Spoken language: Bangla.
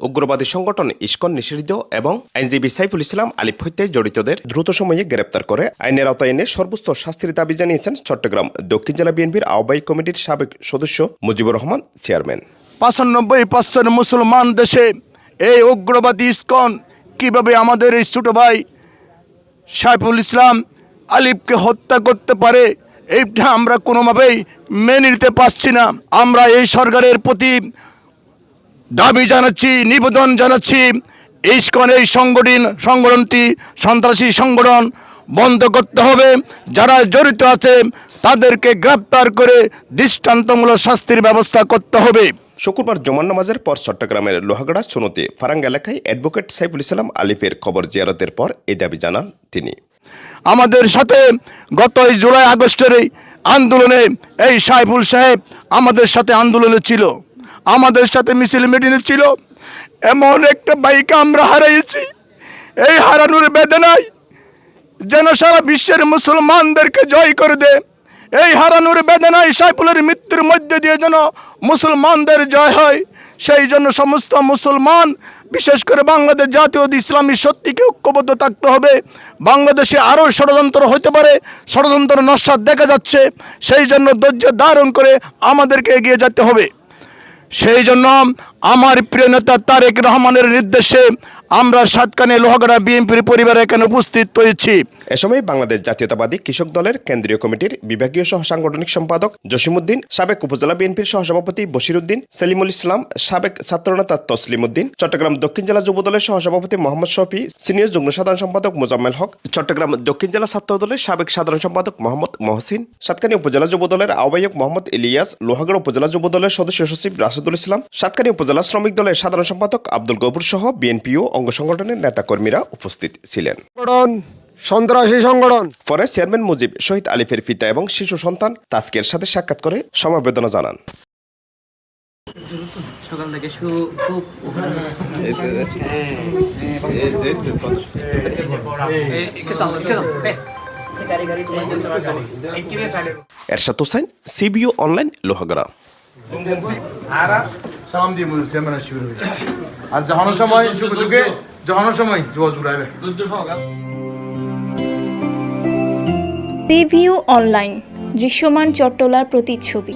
উগ্রবাদী সংগঠন ইস্কন নিষিদ্ধ এবং আইনজীবী সাইফুল ইসলাম আলিফ হত্যায় জড়িতদের দ্রুত সময়ে গ্রেপ্তার করে। আইনের আওতায় এনে সর্বোচ্চ শাস্তির দাবি জানিয়েছেন চট্টগ্রাম দক্ষিণ জেলা বিএনপির আহ্বায়ক কমিটির সাবেক সদস্য মুজিবুর রহমান, চেয়ারম্যান। পঁচানব্বই পার্সেন্ট মুসলমান দেশে এই উগ্রবাদী ইস্কন কীভাবে আমাদের এই ছোট ভাই সাইফুল ইসলাম আলিফকে হত্যা করতে পারে, এইটা আমরা কোনোভাবেই মেনে নিতে পারছি না। আমরা এই সরকারের প্রতি দাবি জানাচ্ছি নিবেদন জানাচ্ছি ইস্কন এই সংগঠন সংগঠনটি সন্ত্রাসী সংগঠন বন্ধ করতে হবে। যারা জড়িত আছে তাদেরকে গ্রেপ্তার করে দৃষ্টান্তমূলক শাস্তির ব্যবস্থা করতে হবে। শুক্রবার জমান নামাজের পর চট্টগ্রামের লোহাগড়া সোনতে ফারাঙ্গ এলাকায় অ্যাডভোকেট সাইফুল ইসলাম আলিফের খবর জিয়ারতের পর এই দাবি জানান তিনি। আমাদের সাথে গত জুলাই আগস্টের আন্দোলনে এই সাইফুল সাহেব আমাদের সাথে আন্দোলনে ছিল। আমাদের সাথে মিছিল মিটিংয়ে ছিল। এমন একটা বাইকে আমরা হারিয়েছি এই হারানোর বেদনায় যেন সারা বিশ্বের মুসলমানদেরকে জয় করে দে। এই হারানোর বেদনায় সাইফুলের মৃত্যুর মধ্যে দিয়ে যেন মুসলমানদের জয় হয়, সেই জন্য সমস্ত মুসলমান, বিশেষ করে বাংলাদেশ জাতীয় ইসলামী সত্যিকে ঐক্যবদ্ধ থাকতে হবে। বাংলাদেশে আরও ষড়যন্ত্র হতে পারে, ষড়যন্ত্র নস্বাদ দেখা যাচ্ছে। সেই জন্য ধৈর্য ধারণ করে আমাদেরকে এগিয়ে যেতে হবে। সেই জন্য আমার প্রিয় নেতা তারেক রহমানের নির্দেশে আমরা সাতকানে লোহাগড়া বিএনপির পরিবারে এখানে উপস্থিত হয়েছি। এ সময় বাংলাদেশ জাতীয়তাবাদী কৃষক দলের কেন্দ্রীয় কমিটির বিভাগীয় সহ সাংগঠনিক সম্পাদক জসিমউদ্দিন সাবেক উপজেলা বিএনপির সহসভাপতি বশিরউদ্দিন সেলিমুল ইসলাম, সাবেক ছাত্রনেতা তসলিম উদ্দিন চট্টগ্রাম দক্ষিণ জেলা যুব দলের সহসভাপতি মোহাম্মদ শফি, সিনিয়র যুগ্ম সাধারণ সম্পাদক মোজাম্মেল হক, চট্টগ্রাম দক্ষিণ জেলা ছাত্র দলের সাবেক সাধারণ সম্পাদক মোহাম্মদ মহসিন, সাতকানী উপজেলা যুব দলের আহ্বায়ক মোহাম্মদ ইলিয়াস, লোহাগড় উপজেলা যুব দলের সদস্য সচিব রাশেদুল ইসলাম, সাতকানী উপজেলা শ্রমিক দলের সাধারণ সম্পাদক আব্দুল গফুর সহ বিএনপি ও অঙ্গ সংগঠনের নেতাকর্মীরা উপস্থিত ছিলেন। সন্ত্রাসী সংগঠন। পরে চেয়ারম্যান মুজিব শহীদ আলিফের পিতা এবং শিশু সন্তান তাস্কের সাথে সাক্ষাৎ করে সমবেদনা জানান। সকাল থেকে খুব এরশাদ হোসেন সিবিও অনলাইন লোহাগড়া। সালাম দিয়ে আর যখন সময় সুখ দুঃখে যখন সময় জোয়াজ ঘুরাবে সিভিউ অনলাইন দৃশ্যমান চট্টলার প্রতিচ্ছবি।